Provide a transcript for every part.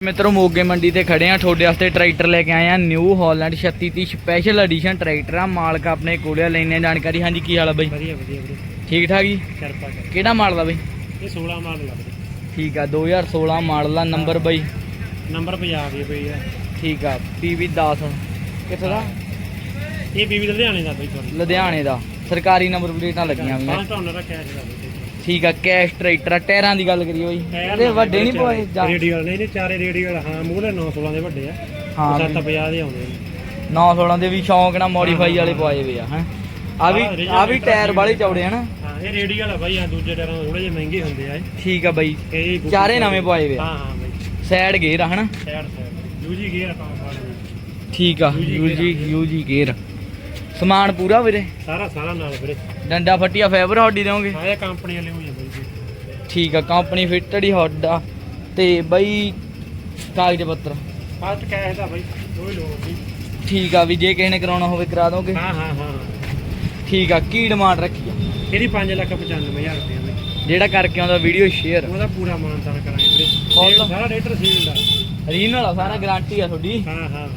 ਮਿੱਤਰੋ ਮੋਗੇ ਮੰਡੀ ਤੇ ਖੜੇ ਆ ਤੁਹਾਡੇ ਵਾਸਤੇ ਟਰੈਕਟਰ ਲੈ ਕੇ ਆਏ ਆ New Holland 3630 special edition tractor ਆ। ਮਾਲਕ ਆਪਣੇ ਕੋਲੇ ਆ, ਲੈਣੇ ਆ ਜਾਣਕਾਰੀ। ਹਾਂਜੀ ਕੀ ਹਾਲ ਆ ਬਾਈ? ਵਧੀਆ ਵਧੀਆ ਵੀਰੇ ਠੀਕ ਠਾਕ ਜੀ? ਕਿਰਪਾ ਕਰ। ਕਿਹੜਾ ਮਾਡਲ ਆ ਬਾਈ? ਇਹ 16 ਮਾਡਲ ਲੱਗਦੇ ਠੀਕ ਆ 2016 ਮਾਡਲ ਆ ਨੰਬਰ ਬਾਈ? ਨੰਬਰ ਪੰਜਾਬ ਦੇ ਪਈ ਆ। ਠੀਕ ਆ PV 10 ਕਿੱਥੋਂ ਦਾ? ਇਹ ਬੀਬੀ ਲੁਧਿਆਣੇ ਦਾ ਬਈ ਲੁਧਿਆਣੇ ਦਾ। ਸਰਕਾਰੀ ਨੰਬਰ ਪਲੇਟਾਂ ਲੱਗੀਆਂ ਹੋਈਆਂ। 5 ਟਨ ਦਾ ਕੈਸ਼ ਦਾ ਬਈ ਠੀਕ ਆ ਕੈਸ਼ ਟਰੈਕਟਰ ਆ ਟਾਇਰਾਂ ਦੀ ਗੱਲ ਕਰੀਏ ਬਾਈ। ਇਹਦੇ ਵੱਡੇ ਨਹੀਂ ਪਏ ਜਾਂ ਰੇਡੀਅਲ ਨਹੀਂ ਨਹੀਂ ਚਾਰੇ ਰੇਡੀਅਲ ਹਾਂ ਮੂਹਰੇ 916 ਦੇ ਵੱਡੇ ਆ। ਹਾਂ 750 ਦੇ ਆਉਂਦੇ ਨੇ 916 ਦੇ ਵੀ ਸ਼ੌਂਕ ਨਾਲ ਮੋਡੀਫਾਈ ਵਾਲੇ ਪਵਾਏ ਵੇ ਆ ਹੈ। ਆ ਵੀ ਆ ਵੀ ਟਾਇਰ ਵਾਲੇ ਚੌੜੇ ਹਨ ਹਾਂ ਇਹ ਰੇਡੀਅਲ ਆ ਬਾਈ ਆ ਦੂਜੇ ਟਾਇਰਾਂ ਥੋੜੇ ਜਿਹੇ ਮਹਿੰਗੇ ਹੁੰਦੇ ਆ। ਠੀਕ ਆ ਬਾਈ। ਹੀ ਚਾਰੇ ਨਵੇਂ ਪਵਾਏ ਵੇ ਆ। ਹਾਂ ਹਾਂ ਬਾਈ। ਸਾਈਡ ਗੇਅਰ ਆ ਹਨਾ? ਸਾਈਡ ਸਾਈਡ ਯੂਜੀ ਗੇਅਰ ਕਰ ਠੀਕ ਆ ਯੂਜੀ ਯੂਜੀ ਗੇਅਰ ਸਮਾਨ ਪੂਰਾ ਵੀਰੇ? ਸਾਰਾ ਸਾਰਾ ਨਾਲ ਵੀਰੇ। ਡੰਡਾ ਫੱਟੀਆ ਫਾਈਬਰ ਹੱਡੀ ਦੇਵੋਗੇ? ਹਾਂ ਇਹ ਕੰਪਨੀ ਵਾਲੇ ਆ ਬਾਈ ਜੀ। ਠੀਕ ਆ ਕੰਪਨੀ ਫਿੱਟਡ ਹੀ ਹੱਡ। ਤੇ ਬਾਈ ਕਾਗਜ਼ ਪੱਤਰ? ਫਸਟ ਕੈਸ਼ ਦਾ ਬਾਈ ਕੋਈ ਲੋੜ ਨਹੀਂ ਠੀਕ ਆ ਵੀ ਜੇ ਕਿਸੇ ਨੇ ਕਰਾਉਣਾ ਹੋਵੇ ਕਰਾ ਦੋਗੇ? ਹਾਂ ਹਾਂ ਹਾਂ। ਠੀਕ ਆ ਕੀ ਡਿਮਾਂਡ ਰੱਖੀ ਆ? ਇਹਦੀ 5 ਲੱਖ 95000 ਰੁਪਏ ਬਾਈ। ਜਿਹੜਾ ਕਰਕੇ ਆਉਂਦਾ ਵੀਡੀਓ ਸ਼ੇਅਰ। ਉਹਦਾ ਪੂਰਾ ਮਾਨਤਾਨ ਕਰਾਂਗੇ ਵੀਰੇ। ਸਾਰਾ ਰੇਟਰ ਸੀਲਡ ਆ ਰੀਨਲ ਆ ਸਾਰਾ ਗਾਰੰਟੀ ਆ ਤੁਹਾਡੀ? ਹਾਂ ਹਾਂ ਹਾਂ।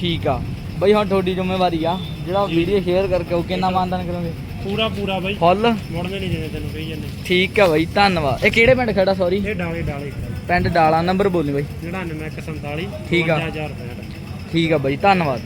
ਠੀਕ ਆ। ਬਈ ਹੁਣ ਤੁਹਾਡੀ ਜ਼ਿੰਮੇਵਾਰੀ ਆ ਜਿਹੜਾ ਵੀਡੀਓ ਸ਼ੇਅਰ ਕਰਕੇ ਉਹ ਕਿੰਨਾ ਮਾਨਦਾਨ ਕਰੋਗੇ? ਪੂਰਾ ਪੂਰਾ ਬਾਈ। ਫੁੱਲ? ਮੁੜਨੇ ਨਹੀਂ ਜਿਵੇਂ ਤੈਨੂੰ ਕਹੀ ਜਾਂਦੇ। ਠੀਕ ਆ ਬਾਈ ਧੰਨਵਾਦ। ਇਹ ਕਿਹੜੇ ਪਿੰਡ ਖੜਾ ਸੌਰੀ ਇਹ ਡਾਲੇ ਡਾਲੇ ਪਿੰਡ ਡਾਲਾ ਨੰਬਰ ਬੋਲੀ ਬਾਈ। 99 147 ਠੀਕ ਆ। 55065 ਠੀਕ ਆ ਬਾਈ ਧੰਨਵਾਦ।